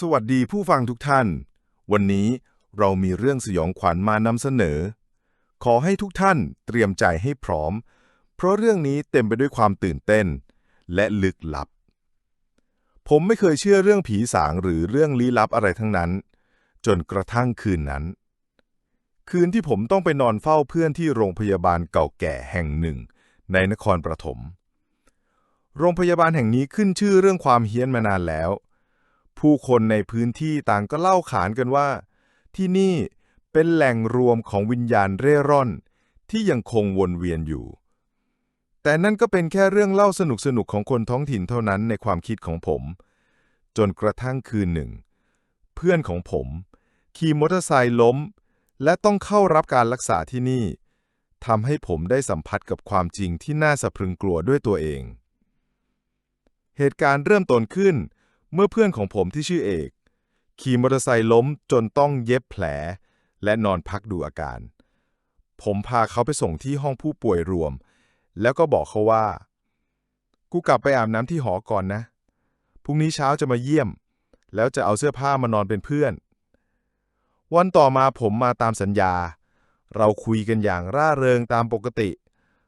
สวัสดีผู้ฟังทุกท่าน วันนี้เรามีเรื่องสยองขวัญมานำเสนอ ขอให้ทุกท่านเตรียมใจให้พร้อม เพราะเรื่องนี้เต็มไปด้วยความตื่นเต้น และลึกลับ ผมไม่เคยเชื่อเรื่องผีสางหรือเรื่องลี้ลับอะไรทั้งนั้น จนกระทั่งคืนนั้น คืนที่ผมต้องไปนอนเฝ้าเพื่อนที่โรงพยาบาลเก่าแก่แห่งหนึ่ง ในนครปฐมโรงพยาบาลแห่งนี้ขึ้นชื่อเรื่องความเฮี้ยนมานานแล้ว ผู้คนในพื้นที่ต่างก็เล่าขานกันว่า ที่นี่เป็นแหล่งรวมของวิญญาณเร่ร่อน ที่ยังคงวนเวียนอยู่ แต่นั่นก็เป็นแค่เรื่องเล่าสนุกๆของคนท้องถิ่นเท่านั้นในความคิดของผม จนกระทั่งคืนหนึ่ง เพื่อนของผม ขี่มอเตอร์ไซค์ล้ม และต้องเข้ารับการรักษาที่นี่ทำให้ผมได้สัมผัสกับความจริงที่น่าสะพรึงกลัวด้วยตัวเอง เหตุการณ์เริ่มต้นขึ้น เมื่อเพื่อนของผมที่ชื่อเอก ขี่มอเตอร์ไซค์ล้มจนต้องเย็บแผล และนอนพักดูอาการ ผมพาเขาไปส่งที่ห้องผู้ป่วยรวม แล้วก็บอกเขาว่า กูกลับไปอาบน้ำที่หอก่อนนะ พรุ่งนี้เช้าจะมาเยี่ยม แล้วจะเอาเสื้อผ้ามานอนเป็นเพื่อน วันต่อมาผมมาตามสัญญา เราคุยกันอย่างร่าเริงตามปกติ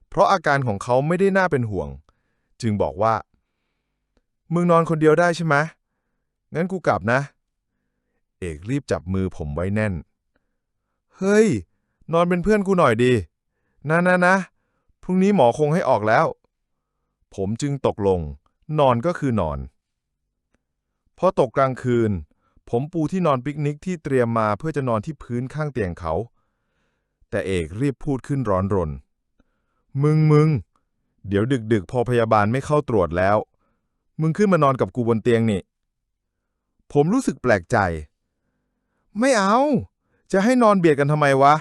เพราะอาการของเขาไม่ได้น่าเป็นห่วง จึงบอกว่า มึงนอนคนเดียวได้ใช่ไหม งั้นกูกลับนะ เอกรีบจับมือผมไว้แน่น เฮ้ย นอนเป็นเพื่อนกูหน่อยดี นะนะนะ พรุ่งนี้หมอคงให้ออกแล้ว ผมจึงตกลง นอนก็คือนอน พอตกกลางคืน ผมปูที่นอนปิกนิกที่เตรียมมาเพื่อจะนอนที่พื้นข้างเตียงเขา แต่เอกรีบพูดขึ้นร้อนรน มึงมึง เดี๋ยวดึกดึกๆพอพยาบาลไม่เข้าตรวจแล้ว มึงขึ้นมานอนกับกูบนเตียงนี่ ผมรู้สึกแปลกใจ ไม่เอา จะให้นอนเบียดกันทำไมวะ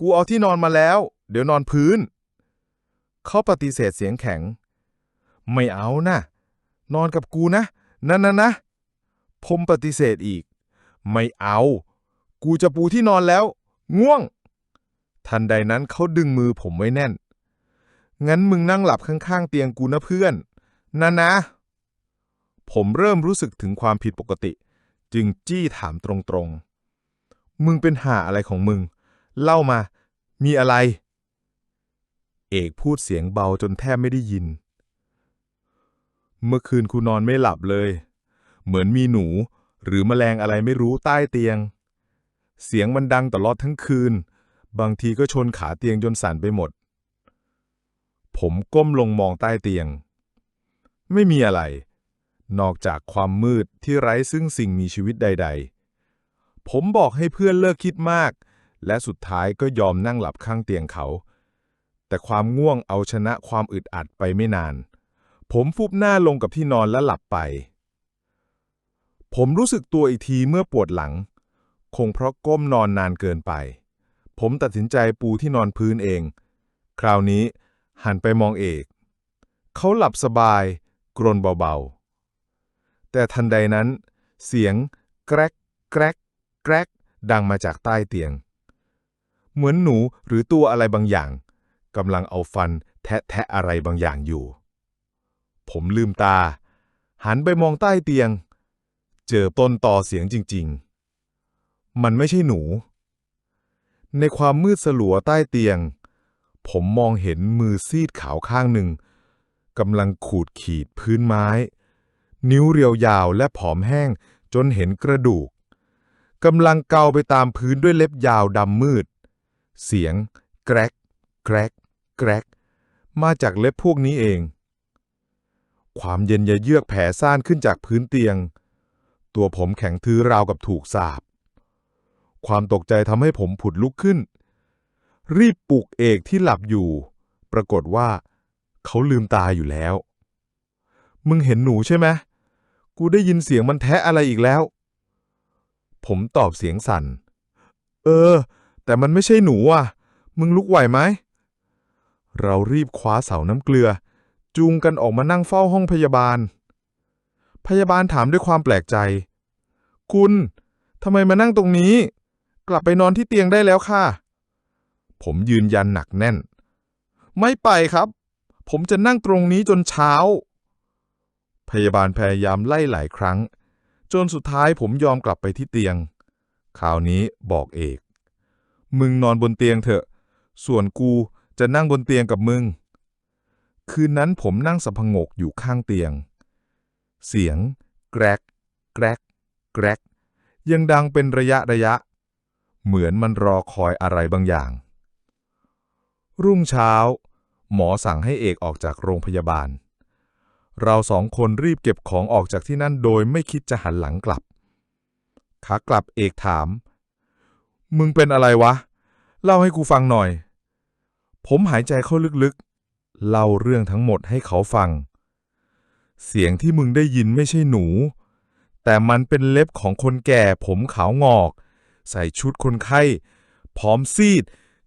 กูเอาที่นอนมาแล้ว เดี๋ยวนอนพื้น เขาปฏิเสธเสียงแข็ง ไม่เอานะนอนกับกูนะนั่นนะนะ ผมปฏิเสธอีก ไม่เอา กูจะปูที่นอนแล้ว ง่วง ทันใดนั้นเขาดึงมือผมไว้แน่น งั้นมึงนั่งหลับข้างๆเตียงกูนะเพื่อนนะนะ ผมเริ่มรู้สึกถึงความผิดปกติ จึงจี้ถามตรงๆ มึงเป็นห่าอะไรของมึง เล่ามา มีอะไร เอกพูดเสียงเบาจนแทบไม่ได้ยิน เมื่อคืนกูนอนไม่หลับเลย เหมือนมีหนู หรือแมลงอะไรไม่รู้ใต้เตียง เสียงมันดังตลอดทั้งคืน บางทีก็ชนขาเตียงจนสั่นไปหมด ผมก้มลงมองใต้เตียง ไม่มีอะไร นอกจากความมืดที่ไร้ซึ่งสิ่งมีชีวิตใด ๆ ผมบอกให้เพื่อนเลิกคิดมาก และสุดท้ายก็ยอมนั่งหลับข้างเตียงเขา แต่ความง่วงเอาชนะความอึดอัดไปไม่นาน ผมฟุบหน้าลงกับที่นอนและหลับไป ผมรู้สึกตัวอีกทีเมื่อปวดหลัง คงเพราะก้มนอนนานเกินไป ผมตัดสินใจปูที่นอนพื้นเอง คราวนี้หันไปมองเอก เขาหลับสบาย กรนเบาๆ แต่ทันใดนั้น เสียง แกรก แกรก แกรก ดังมาจากใต้เตียง เหมือนหนูหรือตัวอะไรบางอย่างกำลังเอาฟันแทะแทะอะไรบางอย่างอยู่ ผมลืมตา หันไปมองใต้เตียง เจอต้นต่อเสียงจริง ๆ มันไม่ใช่หนู ในความมืดสลัวใต้เตียง ผมมองเห็นมือซีดขาวข้างหนึ่งกำลังขูดขีดพื้นไม้ นิ้วเรียวยาวและผอมแห้งจนเห็นกระดูกกำลังเกาไปตามพื้นด้วยเล็บยาวดำมืด เสียง แกรก แกรก แกรก มาจากเล็บพวกนี้เอง ความเย็นยะเยือกแผ่ซ่านขึ้นจากพื้นเตียง ตัวผมแข็งทื่อราวกับถูกสาบ ความตกใจทำให้ผมผุดลุกขึ้น รีบปลุกเอกที่หลับอยู่ ปรากฏว่า เขาลืมตาอยู่แล้ว มึงเห็นหนูใช่ไหม กูได้ยินเสียงมันแทะอะไรอีกแล้ว ผมตอบเสียงสั่น เออ แต่มันไม่ใช่หนูอะ มึงลุกไหวไหม เรารีบคว้าเสาน้ำเกลือ จูงกันออกมานั่งเฝ้าห้องพยาบาล พยาบาลถามด้วยความแปลกใจ คุณทำไมมานั่งตรงนี้ กลับไปนอนที่เตียงได้แล้วค่ะ ผมยืนยันหนักแน่น ไม่ไปครับ ผมจะนั่งตรงนี้จนเช้า พยาบาลพยายามไล่หลายครั้ง จนสุดท้ายผมยอมกลับไปที่เตียง คราวนี้บอกเอก มึงนอนบนเตียงเถอะ ส่วนกูจะนั่งบนเตียงกับมึง คืนนั้นผมนั่งสับพงกอยู่ข้างเตียง เสียง แกรก แกรก แกรก ยังดังเป็นระยะระยะ เหมือนมันรอคอยอะไรบางอย่าง รุ่งเช้า หมอสั่งให้เอกออกจากโรงพยาบาล เราสองคนรีบเก็บของออกจากที่นั่นโดยไม่คิดจะหันหลังกลับ ขากลับเอกถาม มึงเป็นอะไรวะ เล่าให้กูฟังหน่อย ผมหายใจเข้าลึกๆ เล่าเรื่องทั้งหมดให้เขาฟัง เสียงที่มึงได้ยินไม่ใช่หนู แต่มันเป็นเล็บของคนแก่ผมขาวงอก ใส่ชุดคนไข้ ผอมซีด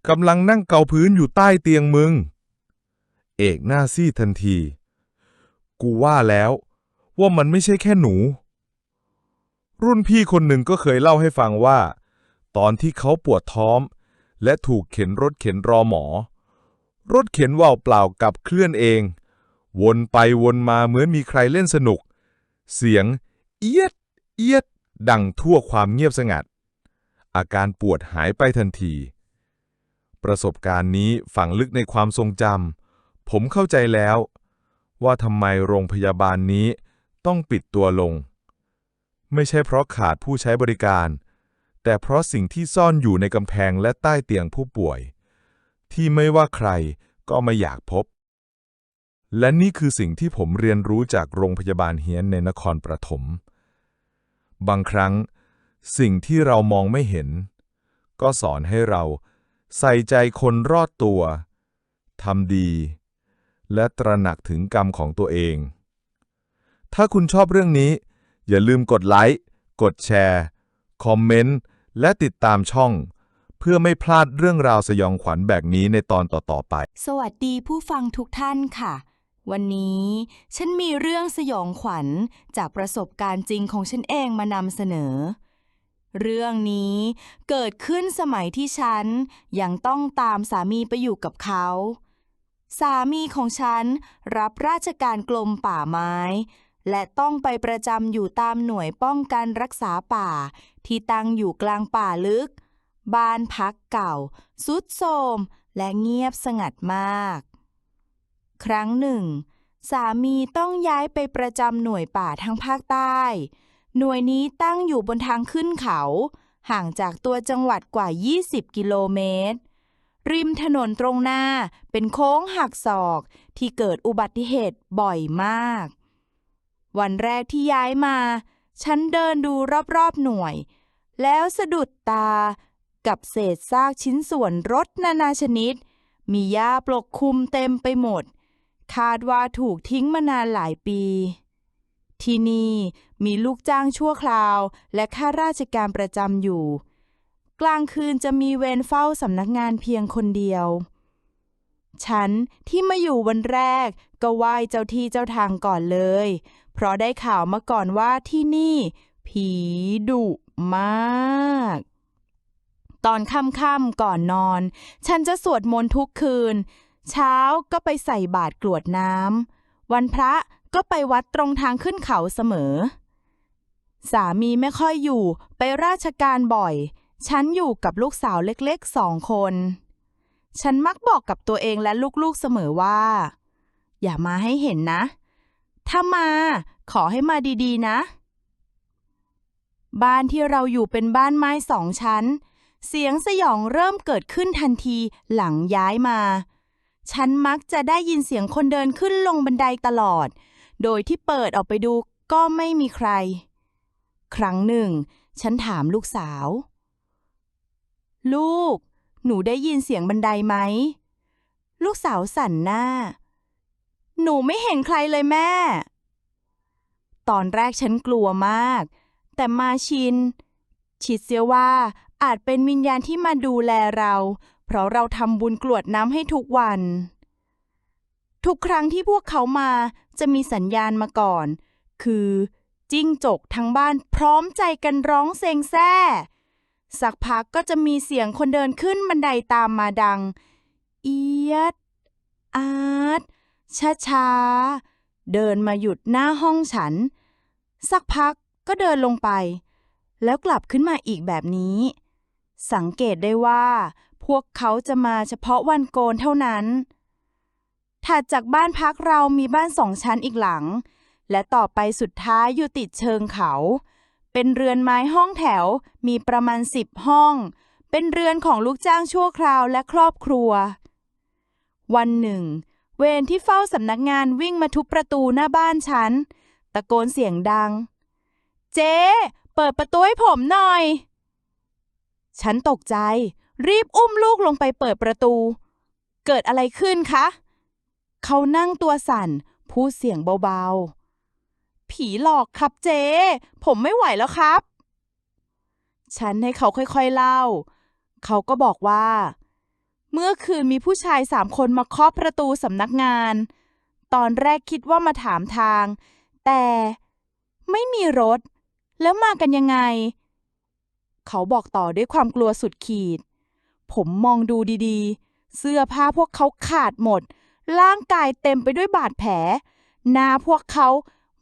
กำลังนั่งเกาพื้นอยู่ใต้เตียงมึง เอกหน้าซีดทันที กูว่าแล้ว ว่ามันไม่ใช่แค่หนู รุ่นพี่คนหนึ่งก็เคยเล่าให้ฟังว่า ตอนที่เขาปวดท้อง และถูกเข็นรถเข็นรอหมอ รถเข็นว่าวเปล่ากับเคลื่อนเอง วนไปวนมาเหมือนมีใครเล่นสนุก เสียง เอียด เอียด ดังทั่วความเงียบสงัด อาการปวดหายไปทันที ประสบการณ์นี้ฝังลึกในความทรงจำผมเข้าใจแล้ว ว่าทำไมโรงพยาบาลนี้ต้องปิดตัวลง ไม่ใช่เพราะขาดผู้ใช้บริการ แต่เพราะสิ่งที่ซ่อนอยู่ในกำแพงและใต้เตียงผู้ป่วย ที่ไม่ว่าใครก็ไม่อยากพบ และนี่คือสิ่งที่ผมเรียนรู้จากโรงพยาบาลเฮียนในนครปฐมบางครั้ง สิ่งที่เรามองไม่เห็น ก็สอนให้เราใส่ใจคนรอดตัวทำดี และตระหนักถึงกรรมของตัวเอง ถ้าคุณชอบเรื่องนี้ อย่าลืมกดไลค์ กดแชร์ คอมเมนต์ และติดตามช่อง เพื่อไม่พลาดเรื่องราวสยองขวัญแบบนี้ในตอนต่อ ๆ ไป สวัสดีผู้ฟังทุกท่านค่ะ วันนี้ฉันมีเรื่องสยองขวัญจากประสบการณ์จริงของฉันเองมานำเสนอ เรื่องนี้เกิดขึ้นสมัยที่ฉันยังต้องตามสามีไปอยู่กับเขา สามีของฉันรับราชการกรมป่าไม้ และต้องไปประจำอยู่ตามหน่วยป้องกันรักษาป่า ที่ตั้งอยู่กลางป่าลึก บ้านพักเก่าสุดโทมและเงียบสงัดมาก ครั้งหนึ่ง สามีต้องย้ายไปประจำหน่วยป่าทางภาคใต้ หน่วยนี้ตั้งอยู่บนทางขึ้นเขา ห่างจากตัวจังหวัดกว่า 20 กิโลเมตร ริมถนนตรงหน้าเป็นโค้งหักศอกที่เกิดอุบัติเหตุบ่อยมาก วันแรกที่ย้ายมา ฉันเดินดูรอบๆหน่วย แล้วสะดุดตากับเศษซากชิ้นส่วนรถนานาชนิด มีหญ้าปกคลุมเต็มไปหมด คาดว่าถูกทิ้งมานานหลายปี ที่นี่มีลูกจ้างชั่วคราวและข้าราชการประจำอยู่ กลางคืนจะมีเวรเฝ้าสำนักงานเพียงคนเดียว ฉันที่มาอยู่วันแรกก็ไหว้เจ้าที่เจ้าทางก่อนเลย เพราะได้ข่าวมาก่อนว่าที่นี่ ผีดุมาก ตอนค่ำๆก่อนนอน ฉันจะสวดมนต์ทุกคืน เช้าก็ไปใส่บาตรกรวดน้ำวันพระก็ไปวัดตรงทางขึ้นเขาเสมอ สามีไม่ค่อยอยู่ไปราชการบ่อย ฉันอยู่กับลูกสาวเล็กๆสองคน ฉันมักบอกกับตัวเองและลูกๆเสมอว่า อย่ามาให้เห็นนะ ถ้ามาขอให้มาดีๆนะ บ้านที่เราอยู่เป็นบ้านไม้สองชั้น เสียงสยองเริ่มเกิดขึ้นทันทีหลังย้ายมา ฉันมักจะได้ยินเสียงคนเดินขึ้นลงบันไดตลอด โดยที่เปิดออกไปดูก็ไม่มีใคร ครั้งหนึ่ง ฉันถามลูกสาว ลูก หนูได้ยินเสียงบันไดไหม ลูกสาวสั่นหน้า หนูไม่เห็นใครเลยแม่ ตอนแรกฉันกลัวมาก แต่มาชินคิดเสียว่าอาจเป็นวิญญาณที่มาดูแลเรา เพราะเราทำบุญกรวดน้ำให้ทุกวัน ทุกครั้งที่พวกเขามาจะมีสัญญาณมาก่อน คือ จิ้งจกทั้งบ้านพร้อมใจกันร้องเซงแซ่ สักพักก็จะมีเสียงคนเดินขึ้นบันไดตามมาดัง เอียด อาร์ตช้าๆเดินมาหยุดหน้าห้องฉัน สักพักก็เดินลงไป แล้วกลับขึ้นมาอีกแบบนี้ สังเกตได้ว่า พวกเขาจะมาเฉพาะวันโกนเท่านั้น ถัดจากบ้านพักเรามีบ้านสองชั้นอีกหลัง และต่อไปสุดท้ายอยู่ติดเชิงเขา เป็นเรือนไม้ห้องแถว มีประมาณสิบห้อง เป็นเรือนของลูกจ้างชั่วคราวและครอบครัว วันหนึ่ง เวรที่เฝ้าสำนักงานวิ่งมาทุบประตูหน้าบ้านฉัน ตะโกนเสียงดัง เจ๊ เปิดประตูให้ผมหน่อย ฉันตกใจ รีบอุ้มลูกลงไปเปิดประตู เกิดอะไรขึ้นคะ เขานั่งตัวสั่น พูดเสียงเบาๆ ผีหลอกครับเจ๊ ผมไม่ไหวแล้วครับ ฉันให้เขาค่อยๆเล่า เขาก็บอกว่า เมื่อคืนมีผู้ชายสามคนมาเคาะประตูสำนักงาน ตอนแรกคิดว่ามาถามทาง แต่ไม่มีรถ แล้วมากันยังไง เขาบอกต่อด้วยความกลัวสุดขีด ผมมองดูดีๆ เสื้อผ้าพวกเขาขาดหมด ร่างกายเต็มไปด้วยบาดแผล หน้าพวกเขา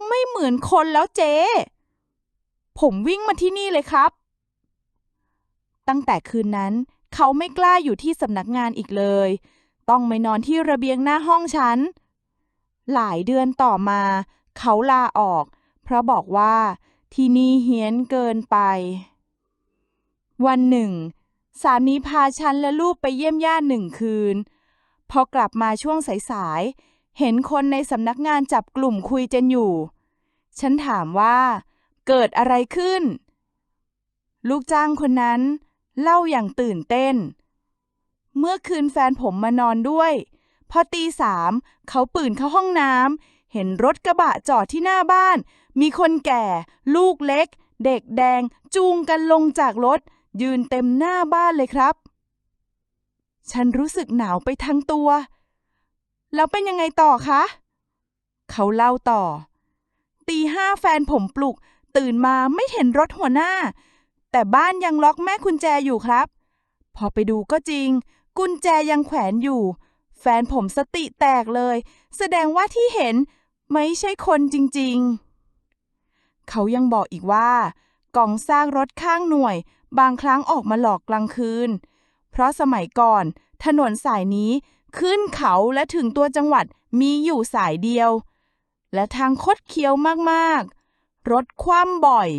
ไม่เหมือนคนแล้วเจ๊ ผมวิ่งมาที่นี่เลยครับ ตั้งแต่คืนนั้น เขาไม่กล้าอยู่ที่สำนักงานอีกเลย ต้องไปนอนที่ระเบียงหน้าห้องฉัน หลายเดือนต่อมา เขาลาออก เพราะบอกว่าที่นี่เฮี้ยนเกินไป วันหนึ่ง สามีพาฉันและลูกไปเยี่ยมญาติหนึ่งคืน พอกลับมาช่วงสายๆ เห็นคนในสำนักงานจับกลุ่มคุยกันอยู่ ฉันถามว่า เกิดอะไรขึ้น ลูกจ้างคนนั้น เล่าอย่างตื่นเต้น เมื่อคืนแฟนผมมานอนด้วย พอตีสามเขาปืนเข้าห้องน้ำเห็นรถกระบะจอดที่หน้าบ้าน มีคนแก่ ลูกเล็ก เด็กแดง จูงกันลงจากรถ ยืนเต็มหน้าบ้านเลยครับ ฉันรู้สึกหนาวไปทั้งตัว แล้วเป็นยังไงต่อคะ เขาเล่าต่อ ตีห้าแฟนผมปลุก ตื่นมาไม่เห็นรถหัวหน้า แต่บ้านยังล็อกแม่กุญแจอยู่ครับ พอไปดูก็จริง กุญแจยังแขวนอยู่ แฟนผมสติแตกเลย แสดงว่าที่เห็นไม่ใช่คนจริงๆ เขายังบอกอีกว่ากล่องซากรถข้างหน่วย บางครั้งออกมาหลอกกลางคืน เพราะสมัยก่อน ถนนสายนี้ ขึ้นเขาและถึงตัวจังหวัดมีอยู่สายเดียว และทางคดเคี้ยวมากๆ รถคว่ำบ่อย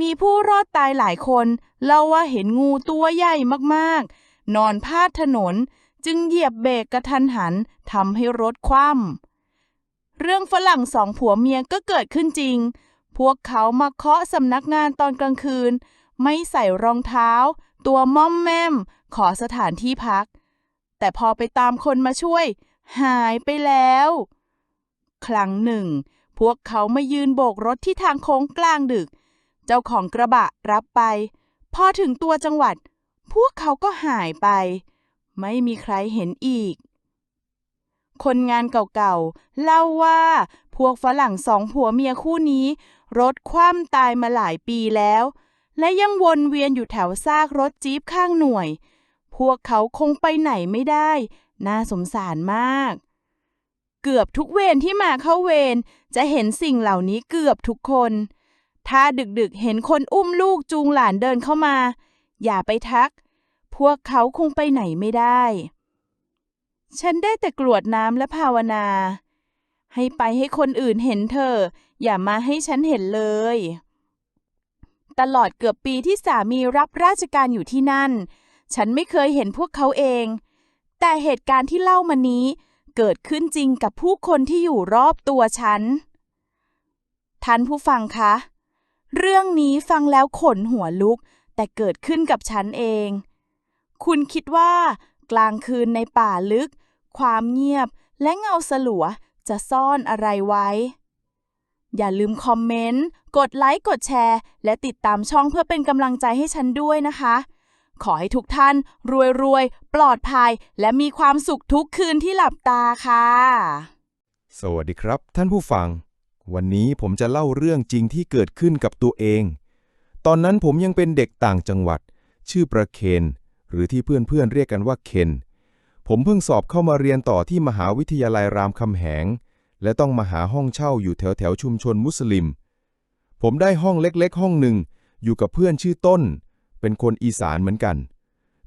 มีผู้รอดตายหลายคนเล่าว่าเห็นงูตัวใหญ่มากๆ นอนพาดถนนจึงเหยียบเบรกกระทันหันทำให้รถคว่ำเรื่องฝรั่งสองผัวเมียก็เกิดขึ้นจริง พวกเขามาเคาะสำนักงานตอนกลางคืน ไม่ใส่รองเท้า ตัวม่อมแม่ม ขอสถานที่พัก แต่พอไปตามคนมาช่วย หายไปแล้ว ครั้งหนึ่ง พวกเขามายืนโบกรถที่ทางโค้งกลางดึก เจ้าของกระบะรับไป พอถึงตัวจังหวัด พวกเขาก็หายไป ไม่มีใครเห็นอีก คนงานเก่าๆ เล่าว่า พวกฝรั่งสองผัวเมียคู่นี้ รถคว่ำตายมาหลายปีแล้ว และยังวนเวียนอยู่แถวซากรถจี๊ปข้างหน่วย พวกเขาคงไปไหนไม่ได้ น่าสงสารมาก เกือบทุกเวรที่มาเข้าเวรจะเห็นสิ่งเหล่านี้เกือบทุกคน ถ้าดึกๆเห็นคนอุ้มลูกจูงหลานเดินเข้ามา อย่าไปทัก พวกเขาคงไปไหนไม่ได้ ฉันได้แต่กรวดน้ำและภาวนา ให้ไปให้คนอื่นเห็นเธอ อย่ามาให้ฉันเห็นเลย ตลอดเกือบปีที่สามีรับราชการอยู่ที่นั่น ฉันไม่เคยเห็นพวกเขาเอง แต่เหตุการณ์ที่เล่ามานี้เกิดขึ้นจริงกับผู้คนที่อยู่รอบตัวฉัน ท่านผู้ฟังคะ เรื่องนี้ฟังแล้วขนหัวลุก แต่เกิดขึ้นกับฉันเอง คุณคิดว่ากลางคืนในป่าลึก ความเงียบและเงาสลัวจะซ่อนอะไรไว้ อย่าลืมคอมเมนต์ กดไลค์ กดแชร์ และติดตามช่องเพื่อเป็นกำลังใจให้ฉันด้วยนะคะ ขอให้ทุกท่านรวยๆปลอดภัย และมีความสุขทุกคืนที่หลับตาค่ะ สวัสดีครับ ท่านผู้ฟัง วันนี้ผมจะเล่าเรื่องจริงที่เกิดขึ้นกับตัวเอง ตอนนั้นผมยังเป็นเด็กต่างจังหวัด ชื่อประเคน หรือที่เพื่อนๆเรียกกันว่าเคนผมเพิ่งสอบเข้ามาเรียนต่อที่มหาวิทยาลัยรามคำแหง และต้องมาหาห้องเช่าอยู่แถวแถวชุมชนมุสลิม ผมได้ห้องเล็กๆ ห้องหนึ่ง อยู่กับเพื่อนชื่อต้น เป็นคนอีสานเหมือนกัน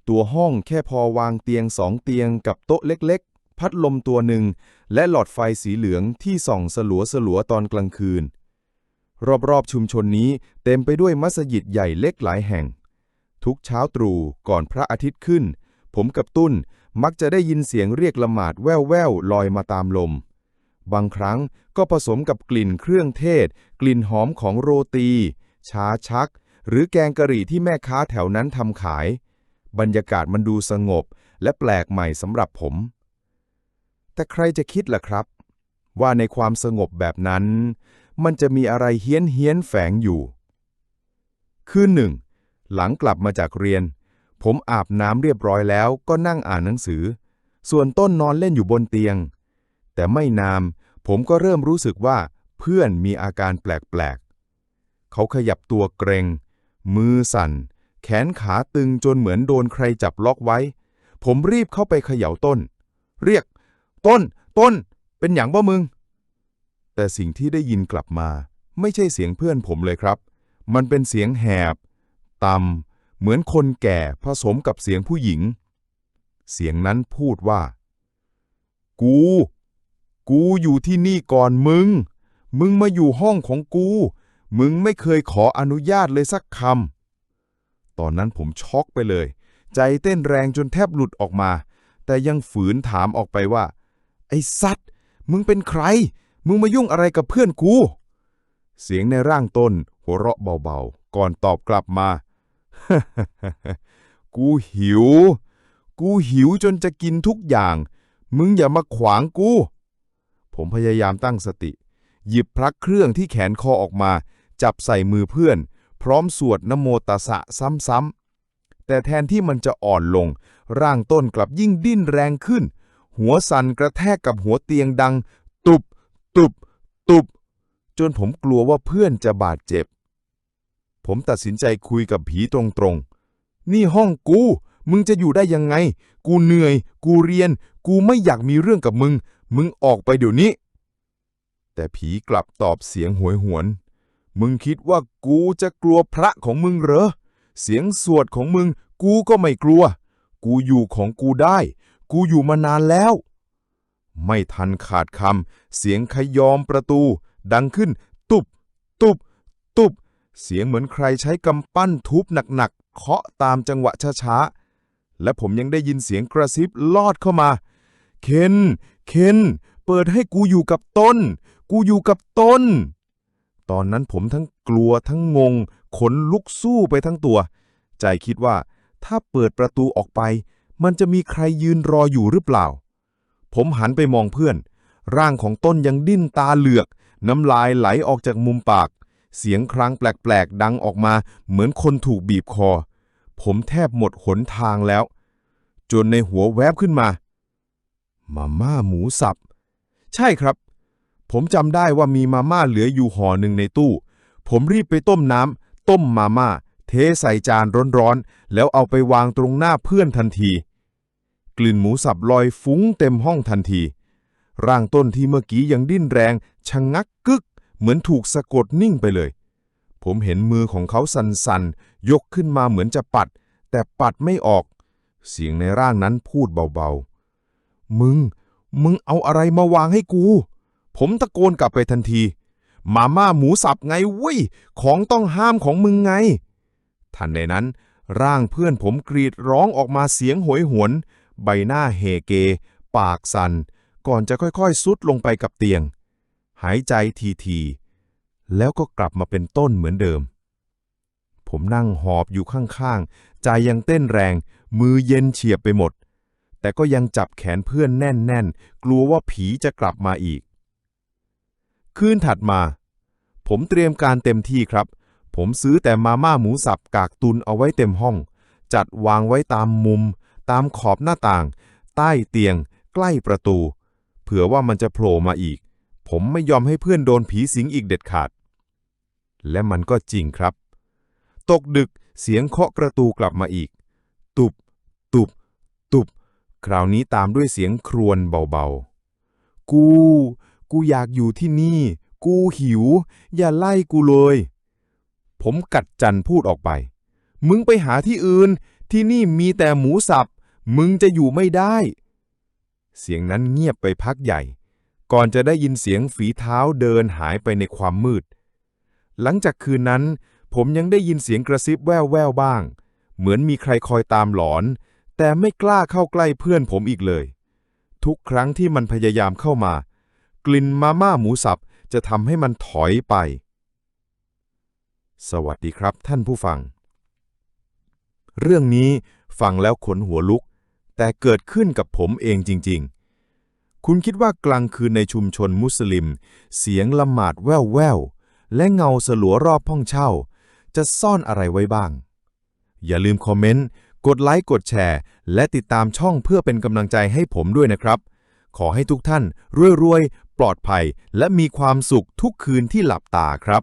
ตัวห้องแค่พอวางเตียงสองเตียงกับโต๊ะเล็กๆ พัดลมตัวหนึ่ง และหลอดไฟสีเหลืองที่ส่องสลัวสลัวๆตอนกลางคืน รอบๆชุมชนนี้เต็มไปด้วยมัสยิดใหญ่เล็กหลายแห่ง ทุกเช้าตรู่ก่อนพระอาทิตย์ขึ้น ผมกับตุ้นมักจะได้ยินเสียงเรียกละหมาดแว่วๆลอยมาตามลม บางครั้งก็ผสมกับกลิ่นเครื่องเทศ กลิ่นหอมของโรตี ชาชัก หรือแกงกะหรี่ที่แม่ค้าแถวนั้นทำขาย บรรยากาศมันดูสงบและแปลกใหม่สำหรับผม แต่ใครจะคิดล่ะครับ ว่าในความสงบแบบนั้น มันจะมีอะไรเฮี้ยนเฮี้ยนแฝงอยู่ คืนหนึ่ง หลังกลับมาจากเรียน ผมอาบน้ำเรียบร้อยแล้วก็นั่งอ่านหนังสือ ส่วนต้นนอนเล่นอยู่บนเตียง แต่ไม่นานผมก็เริ่มรู้สึกว่าเพื่อนมีอาการแปลกๆ เขาขยับตัวเกรง มือสั่น แขนขาตึงจนเหมือนโดนใครจับล็อกไว้ ผมรีบเข้าไปเขย่าต้น เรียก ต้น ต้น เป็นอย่างบ่มึง แต่สิ่งที่ได้ยินกลับมา ไม่ใช่เสียงเพื่อนผมเลยครับ มันเป็นเสียงแหบ ต่ำ เหมือนคนแก่ผสมกับเสียงผู้หญิง เสียงนั้นพูดว่า กู กูอยู่ที่นี่ก่อนมึง มึงมาอยู่ห้องของกู มึงไม่เคยขออนุญาตเลยสักคำ ตอนนั้นผมช็อกไปเลย ใจเต้นแรงจนแทบหลุดออกมา แต่ยังฝืนถามออกไปว่า ไอ้สัตว์ มึงเป็นใคร มึงมายุ่งอะไรกับเพื่อนกู เสียงในร่างต้นหัวเราะเบาๆ ก่อนตอบกลับมา กูหิว กูหิวจนจะกินทุกอย่าง มึงอย่ามาขวางกู ผมพยายามตั้งสติ หยิบพระเครื่องที่แขนคอออกมา จับใส่มือเพื่อน พร้อมสวดนโมตัสสะซ้ำๆ แต่แทนที่มันจะอ่อนลง ร่างต้นกลับยิ่งดิ้นแรงขึ้น หัวสั่นกระแทกกับหัวเตียงดัง ตุบ ตุบ ตุบ จนผมกลัวว่าเพื่อนจะบาดเจ็บ ผมตัดสินใจคุยกับผีตรงๆ นี่ห้องกู มึงจะอยู่ได้ยังไง กูเหนื่อย กูเรียน กูไม่อยากมีเรื่องกับมึง มึงออกไปเดี๋ยวนี้ แต่ผีกลับตอบเสียงหวยหวน มึงคิดว่ากูจะกลัวพระของมึงเหรอ เสียงสวดของมึงกูก็ไม่กลัว กูอยู่ของกูได้ กูอยู่มานานแล้ว ไม่ทันขาดคำ เสียงขยอมประตู ดังขึ้น ตุบ ตุบ ตุบ เสียงเหมือนใครใช้กำปั้นทุบหนักๆ เคาะตามจังหวะช้าๆ และผมยังได้ยินเสียงกระซิบลอดเข้ามา เคน เคน เปิดให้กูอยู่กับต้น กูอยู่กับต้น ตอนนั้นผมทั้งกลัวทั้งงง ขนลุกสู้ไปทั้งตัว ใจคิดว่าถ้าเปิดประตูออกไป มันจะมีใครยืนรออยู่หรือเปล่า ผมหันไปมองเพื่อน ร่างของต้นยังดิ้นตาเหลือก น้ำลายไหลออกจากมุมปาก เสียงครั้งแปลกๆ ดังออกมา เหมือนคนถูกบีบคอ ผมแทบหมดหนทางแล้ว จนในหัวแวบขึ้นมา มาม่าหมูสับ ใช่ครับ ผมจำได้ว่ามีมาม่าเหลืออยู่ห่อหนึ่งในตู้ ผมรีบไปต้มน้ำต้มมาม่าเทใส่จานร้อนๆ แล้วเอาไปวางตรงหน้าเพื่อนทันที กลิ่นหมูสับลอยฟุ้งเต็มห้องทันที ร่างต้นที่เมื่อกี้ยังดิ้นแรงชะงงักกึก เหมือนถูกสะกดนิ่งไปเลย ผมเห็นมือของเขาสั่นๆ ยกขึ้นมาเหมือนจะปัด แต่ปัดไม่ออก เสียงในร่างนั้นพูดเบาๆ มึง มึงเอาอะไรมาวางให้กู ผมตะโกนกลับไปทันทีมาม่าหมูสับไงเว้ย ของต้องห้ามของมึงไง ทันใดนั้น ร่างเพื่อนผมกรีดร้องออกมาเสียงโหยหวน ใบหน้าเฮเก ปากสัน่น ก่อนจะค่อยๆ ซุดลงไปกับเตียง หายใจทีๆ แล้วก็กลับมาเป็นต้นเหมือนเดิม ผมนั่งหอบอยู่ข้างๆ ใจยังเต้นแรง มือเย็นเฉียบไปหมด แต่ก็ยังจับแขนเพื่อนแน่นๆ กลัวว่าผีจะกลับมาอีก คืนถัดมา ผมเตรียมการเต็มที่ครับ ผมซื้อแต่มาม่าหมูสับกากตุนเอาไว้เต็มห้อง จัดวางไว้ตามมุม ตามขอบหน้าต่าง ใต้เตียง ใกล้ประตู เผื่อว่ามันจะโผล่มาอีก ผมไม่ยอมให้เพื่อนโดนผีสิงอีกเด็ดขาด และมันก็จริงครับ ตกดึกเสียงเคาะประตูกลับมาอีก ตุบ ตุบ ตุบ คราวนี้ตามด้วยเสียงครวญเบาๆ กู กูอยากอยู่ที่นี่ กูหิว อย่าไล่กูเลย ผมกัดจันพูดออกไป มึงไปหาที่อื่น ที่นี่มีแต่หมูสับ มึงจะอยู่ไม่ได้ เสียงนั้นเงียบไปพักใหญ่ ก่อนจะได้ยินเสียงฝีเท้าเดินหายไปในความมืด หลังจากคืนนั้น ผมยังได้ยินเสียงกระซิบแว่วแววบ้าง เหมือนมีใครคอยตามหลอน แต่ไม่กล้าเข้าใกล้เพื่อนผมอีกเลย ทุกครั้งที่มันพยายามเข้ามา กลิ่นมาม่าหมูสับจะทำให้มันถอยไป สวัสดีครับท่านผู้ฟัง เรื่องนี้ฟังแล้วขนหัวลุก แต่เกิดขึ้นกับผมเองจริง ๆ คุณคิดว่ากลางคืนในชุมชนมุสลิม เสียงละหมาดแว่วๆและเงาสลัวรอบห้องเช่า จะซ่อนอะไรไว้บ้าง อย่าลืมคอมเมนต์ กดไลค์ กดแชร์ และติดตามช่องเพื่อเป็นกำลังใจให้ผมด้วยนะครับ ขอให้ทุกท่านรวยๆ ปลอดภัย และมีความสุขทุกคืนที่หลับตาครับ